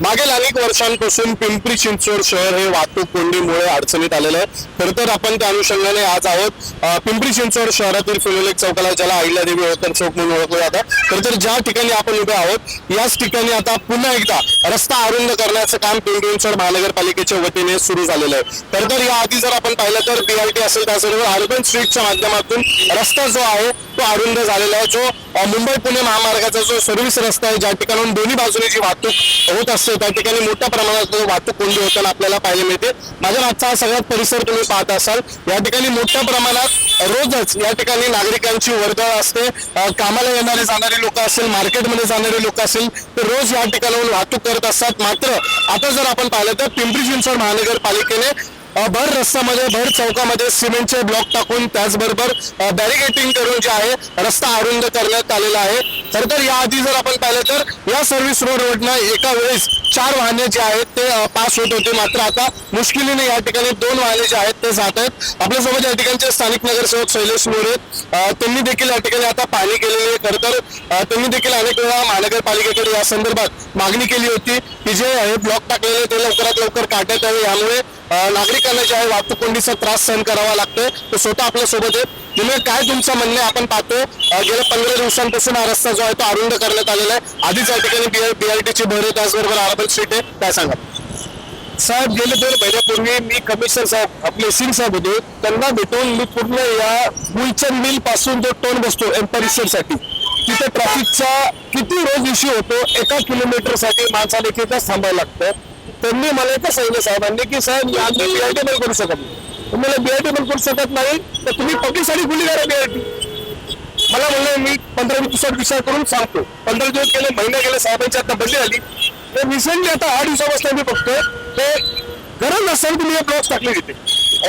मागील अनेक वर्षांपासून पिंपरी चिंचवड शहर हे वाहतूक कोंडीमुळे अडचणीत आलेलं आहे. खरं तर आपण त्या अनुषंगाने आज आहोत. पिंपरी चिंचवड शहरातील फिलोलेक चौकाला ज्याला अहिल्यादेवी होळकर चौक म्हणून ओळखलं जातं. खरं तर ज्या ठिकाणी आपण उभे आहोत याच ठिकाणी आता पुन्हा एकदा रस्ता अरुंद करण्याचं काम पिंपरी चिंचवड महानगरपालिकेच्या वतीने सुरू झालेलं आहे. खरं तर याआधी जर आपण पाहिलं तर बीआरटी असेल त्याचबरोबर अर्बन स्ट्रीटच्या माध्यमातून रस्ता जो आहे तो अरुंद झालेला आहे. जो मुंबई पुणे महामार्गाचा जो सर्व्हिस रस्ता आहे ज्या ठिकाणून दोन्ही बाजूने जी वाहतूक होत असते त्या ठिकाणी मोठ्या प्रमाणात वाहतूक कोंडी होताना आपल्याला पाहायला मिळते. माझ्या मागचा हा सगळ्यात परिसर तुम्ही पाहत असाल. या ठिकाणी मोठ्या प्रमाणात रोजच या ठिकाणी नागरिकांची वर्दळ असते. कामाला येणारे जाणारे लोक असेल मार्केटमध्ये जाणारे लोक असेल ते रोज या ठिकाणाहून वाहतूक करत असतात. मात्र आता जर आपण पाहिलं तर पिंपरी चिंचवड महानगरपालिकेने भर रस्त्यामध्ये भर चौकामध्ये सिमेंटचे ब्लॉक टाकून त्याचबरोबर बॅरिगेटिंग करून जे आहे रस्ता अरुंद करण्यात आलेला आहे. खरं तर याआधी जर आपण पाहिलं तर या सर्व्हिस रोडवरनं एका वेळेस चार वाहने जे आहेत ते पास होत होते. मात्र आता मुश्किलीने या ठिकाणी दोन वाहने जे आहेत ते जात आहेत. आपल्यासोबत या ठिकाणचे स्थानिक नगरसेवक शैलेश मोरे त्यांनी देखील या ठिकाणी आता पाहणी केलेली आहे. खरं तर त्यांनी देखील अनेक वेळा महानगरपालिकेकडे या संदर्भात मागणी केली होती. की जे हे ब्लॉक टाकलेले ते लवकरात लवकर काढण्यात यावे. यामुळे नागरिकांना जे आहे वाहतूक कोंडीचा त्रास सहन करावा लागतोय. तो स्वतः आपल्यासोबत आहे. तुम्ही काय तुमचं म्हणणं आहे? आपण पाहतो गेल्या पंधरा दिवसांपासून हा रस्ता जो आहे तो अरुंद करण्यात आलेला आहे. आधीच या ठिकाणी बीआरटीची भर आहे त्याचबरोबर अर्बन स्ट्रीट आहे. काय सांगा? साहेब गेले दोन महिन्यापूर्वी मी कमिशनर साहेब आपले सिंग साहेब होते. त्यांना भेटून मी पूर्ण या गुलचंद मिलपासून जो टोन बसतो एम्परिसरसाठी तिथे ट्रॅफिकचा किती रोज इश्यू होतो एका किलोमीटरसाठी माणसाला तिथंच थांबायला लागतं. त्यांनी मला एकच सांगितलं साहेबांनी की साहेब आम्ही बीआयटी करू शकत नाही. तुम्हाला बीआयटी करू शकत नाही तर तुम्ही पब्लिकसाठी गुन्हे करा बीआयटी मला म्हणलं मी पंधरा वीस दिवसात विचार करून सांगतो. पंधरा दिवस गेले महिना गेले साहेबांची आता बदली झाली. तर रिसेंटली आता आठ दिवसापासून मी बघतो ते गरज नसताना तुम्ही हे ब्लॉक्स टाकले तिथे.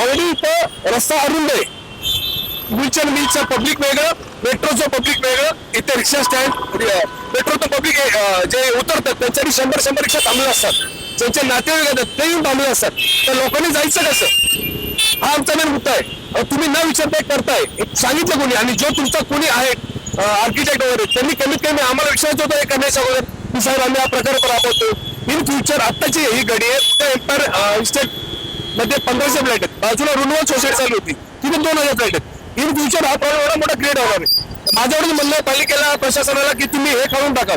ऑलरेडी इथं रस्ता अरुंद आहे. गुलचंद मिलचं पब्लिक वेगळं मेट्रोचं पब्लिक वेगळं इथे रिक्षा स्टँड मेट्रोचं पब्लिक जे उतरतात त्यांच्यासाठी शंभर शंभर रिक्षा थांबले असतात. ज्यांचे नातेवाईक येतात ते येऊन थांबले असतात. तर लोकांनी जायचं कसं? हा आमचा मेन मुद्दा आहे. तुम्ही न विचारता करताय. एक सांगितलं कोणी आणि जो तुमचा कोणी आहे आर्किटेक्ट वगैरे त्यांनी कमीत कमी आम्हाला विचारायचं होतं हे करण्याच्या अगोदर की साहेब आम्ही हा प्रकल्प राबवतो. इन फ्युचर आत्ताची ही घडी आहे त्या एम्पायर इस्टेटमध्ये पंधराशे फ्लॅट आहेत. बाजूला रुनवल सोसायटी चालू होती. तिथे दोन हजार फ्लॅट आहेत. इन फ्युचर हा प्रॉब्लेम एवढा मोठा क्रिएट होणार आहे माझ्यावर म्हणणं पालिकेला प्रशासनाला की तुम्ही हे काढून टाका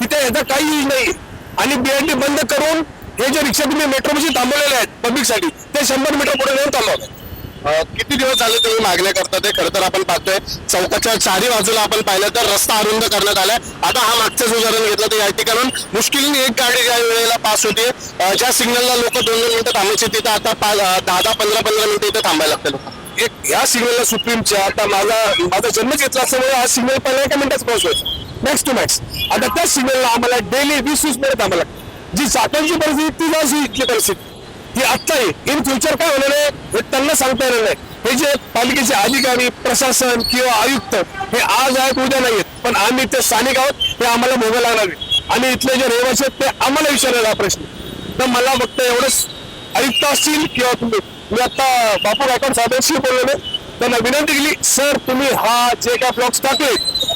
तिथे याचा काही यूज नाही. आणि बीआयटी बंद करून हे जे रिक्षा तुम्ही मेट्रोपाशी थांबवलेले आहेत पब्लिकसाठी ते शंभर मीटर पुढे नेऊन थांबवा किती दिवस झाले तुम्ही मागण्या करतात ते? खरं तर आपण पाहतोय चौकाच्या चारी बाजूला आपण पाहिलं तर रस्ता अरुंद करण्यात आलाय. आता हा मागचंच उदाहरण घेतलं तर या ठिकाणून मुश्किलने एक गाडी ज्या वेळेला पास होते ज्या सिग्नलला लोक दोन दोन मिनिटं थांबायची तिथं आता पा- दहा दहा पंधरा पंधरा मिनिटं इथे थांबायला लागतं एक या सिग्नलला सुप्रीमच्या आता माझा माझा जन्म घेतला असल्यामुळे हा सिग्नल पहिला एका मिनिटात पाऊस मॅक्स टू मॅक्स आता त्या सिग्नलला आम्हाला डेली वीस वीस मिनिट आम्हाला जी चाकांची परिस्थिती ती जाऊ इथली परिस्थिती. ही आत्ताही आहे. इन फ्युचर काय होणार आहे हे त्यांना सांगता येणार नाही. हे जे पालिकेचे अधिकारी प्रशासन किंवा आयुक्त हे आज आहेत उद्या नाही आहेत पण आम्ही ते स्थानिक आहोत हे आम्हाला भोगायला लागणार नाही आणि इथले जे रहिवासी आहेत ते आम्हाला विचारायला हा प्रश्न तर मला फक्त एवढंच. आयुक्त असतील किंवा तुम्ही. मी आता बापू गायकवाड साहेबांशी बोललेलो त्यांना विनंती केली सर तुम्ही हा जे काय ब्लॉक्स टाकले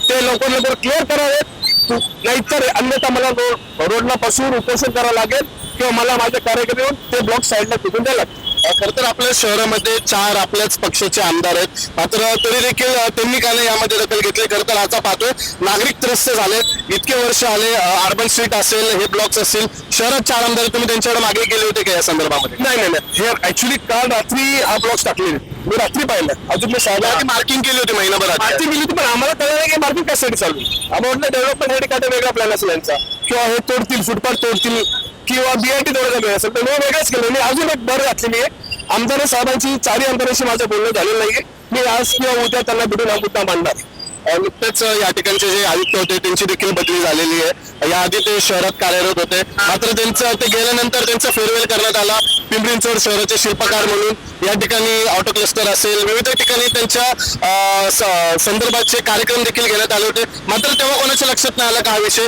ते लवकर लवकर क्लिअर करावेत. तू- नाहीतर अन्यथा मला रो- रोडला बसून उपोषण करावं लागेल किंवा मला माझ्या कार्यकर्ते ते ब्लॉक साईडला फेकून द्यायला लागतील. खरं तर आपल्या शहरामध्ये चार आपल्याच पक्षाचे आमदार आहेत. मात्र तरी देखील त्यांनी काय नाही यामध्ये दखल घेतली. खरं तर आता पाहतोय नागरिक त्रस्त झाले इतके वर्ष आले अर्बन स्ट्रीट असेल हे ब्लॉक्स असतील. शहरात चार आमदार तुम्ही त्यांच्याकडे मागे गेले होते का या संदर्भामध्ये? नाही नाही नाही. हे ऍक्च्युली काल रात्री हा ब्लॉक्स टाकलेले. मी रात्री पाहिलं. अजून मी साहेब मार्किंग केली होती महिनाभर आधी. मार्केट गेली होती पण आम्हाला कळलं नाही की मार्केट कशासाठी चालू. आम्हाला वाटलं डेव्हलपमेंटसाठी काय वेगळा प्लॅन असेल यांचा. किंवा हे तोडतील फुटपाथ तोडतील किंवा बीआयटी दौरा मिळेल असेल तर मी वेगळंच केलं. मी अजून एक भर घातलेली आहे आमदार साहेबांची चारही आमदारांशी माझं बोलणं झालेलं नाहीये. मी आज किंवा उद्या त्यांना भेटून हा मुद्दा मांडणार आहे. नुकतेच या ठिकाणचे जे आयुक्त होते त्यांची देखील बदली झालेली आहे. याआधी ते शहरात कार्यरत होते. मात्र त्यांचं ते गेल्यानंतर त्यांचा फेअरवेल करण्यात आला. पिंपरी चिंचवड शहराचे शिल्पकार म्हणून. या ठिकाणी ऑटो क्लस्टर असेल. विविध ठिकाणी त्यांच्या संदर्भाचे कार्यक्रम देखील घेण्यात आले होते. मात्र तेव्हा कोणाच्या लक्षात नाही आला का हा विषय?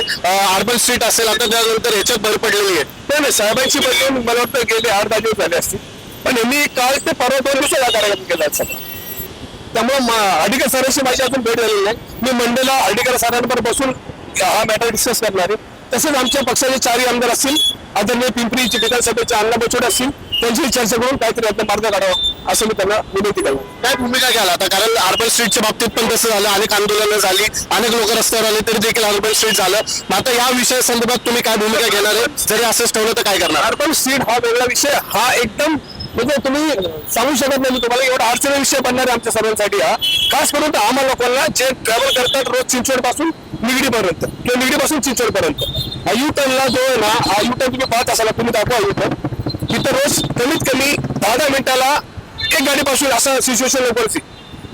अर्बन स्ट्रीट असेल. आता त्यानंतर ह्याच्यात भर पडलेली आहे. नाही साहेबांची बदली मला वाटतं गेले आठ दहा दिवस झाले असतील. पण मी काल ते परवा दोन दिवसाला कार्यक्रम केला सगळा त्यामुळे अधिकारी सरांशी माझी अजून भेट झालेली नाही. मी मंडेला अधिकारी सरांबरोबर बसून हा मॅटर डिस्कस करणार आहे. तसेच आमच्या पक्षाचे चारही आमदार असतील आदरणीय पिंपरी विधानसभेचे अण्णा बचोड असतील त्यांची चर्चा करून काहीतरी यातनं मार्ग काढावा असं मी त्यांना विनंती करतो काय भूमिका घ्याल आता? कारण अर्बन स्ट्रीटच्या बाबतीत पण तसं झालं अनेक आंदोलनं झाली अनेक लोक रस्त्यावर आले तरी देखील अर्बन स्ट्रीट झालं. मग आता या विषया संदर्भात तुम्ही काय भूमिका घेणार आहे? जरी असंच ठेवलं तर काय करणार? अर्बन स्ट्रीट हा वेगळा विषय हा एकदम म्हणजे तुम्ही सांगू शकत नाही मी तुम्हाला एवढा अडचणी विषय बनणार आहे आमच्या सर्वांसाठी हा. खास करून आम्हा लोकांना जे ट्रॅव्हल करतात रोज चिंचवडपासून निगडी पर्यंत किंवा निगडी पासून चिंचवड पर्यंत हा यू टर्नला जो आहे ना हा यू टर्न तुम्ही पाहत असाल तुम्ही दाखवा यू टर्न तिथं रोज कमीत कमी दहा दहा मिनिटाला एक गाडीपासून असं सिच्युएशन लोकांची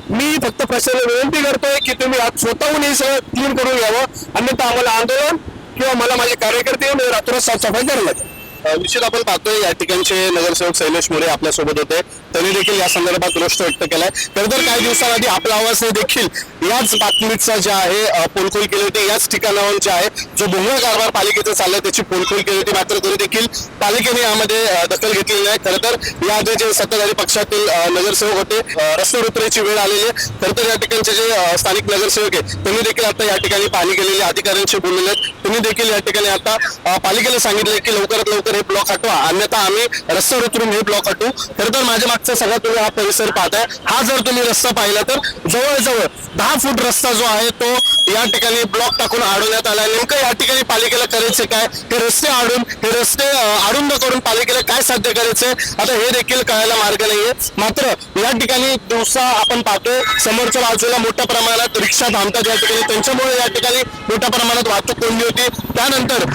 मी फक्त प्रशासनाला विनंती करतोय की तुम्ही आज स्वतःहून हे सगळं क्लीन करून घ्यावं. अन्यथा आम्हाला आंदोलन किंवा मला माझे कार्यकर्ते येऊन रात्रोज साफसफाई करायला लागेल. निश्चित आपण पाहतोय या ठिकाणचे नगरसेवक शैलेश मोरे आपल्यासोबत होते. त्यांनी देखील या संदर्भात रोष व्यक्त केलाय. तर तर काही दिवसांआधी आपला आवाज देखील याच बातमीचा जे आहे पोलखोल केली होती याच ठिकाणावर जे आहे जो भुंगळ कारभार पालिकेचा चालला त्याची पोलखोल केली होती. मात्र तरी देखील पालिकेने यामध्ये दखल घेतलेली नाही. खरं तर याआधी जे सत्ताधारी पक्षातील नगरसेवक होते रस्ते रुत्रेची उतरायची वेळ आलेली आहे. खरं तर या ठिकाणचे जे स्थानिक नगरसेवक आहे त्यांनी देखील आता या ठिकाणी पाणी केलेले अधिकाऱ्यांशी बोललेले आहेत. त्यांनी देखील या ठिकाणी आता पालिकेला सांगितले की लवकरात लवकर हे ब्लॉक हटवा. अन्यथा आम्ही रस्त्यावर उतरून हे ब्लॉक हटवू खरं तर माझ्या मागचा सगळा तुम्ही हा परिसर पाहताय. हा जर तुम्ही रस्ता पाहिला तर जवळजवळ दहा फूट रस्ता जो आहे तो या ठिकाणी ब्लॉक टाकून अडवण्यात आला नेमकं या ठिकाणी पालिकेला करायचं काय? हे रस्ते आडून हे रस्ते अ, अरुंद करून पालिकेला काय साध्य करायचंय? आता हे देखील कळायला मार्ग नाहीये. मात्र या ठिकाणी दिवसा आपण पाहतो समोरच्या बाजूला मोठ्या प्रमाणात रिक्षा थांबतात या ठिकाणी. त्यांच्यामुळे या ठिकाणी मोठ्या प्रमाणात वाहतूक कोंडी होती. त्यानंतर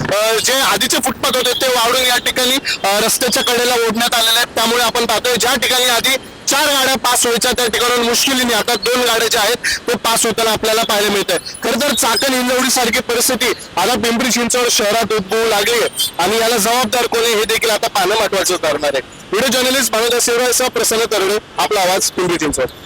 जे आधीचे फुटपाथ होते ते वाढून या ठिकाणी रस्त्याच्या कडेला ओढण्यात आलेले आहेत. त्यामुळे आपण पाहतोय ज्या ठिकाणी आधी चार गाड्या पास व्हायच्या त्या ठिकाणून मुश्किलीने आता दोन गाड्या ज्या आहेत ते पास होताना आपल्याला पाहायला मिळत आहे खरं तर चाकण इंजवडी सारखी परिस्थिती आता पिंपरी चिंचवड शहरात उद्भवू लागली. आहे आणि याला जबाबदार कोणी हे देखील आता पाहणं महत्वाचं ठरणार आहे. व्हिडिओ जर्नलिस्ट भानुदास शिवराय सह प्रसन्न तरुणे आपला आवाज पिंपरी चिंचवड.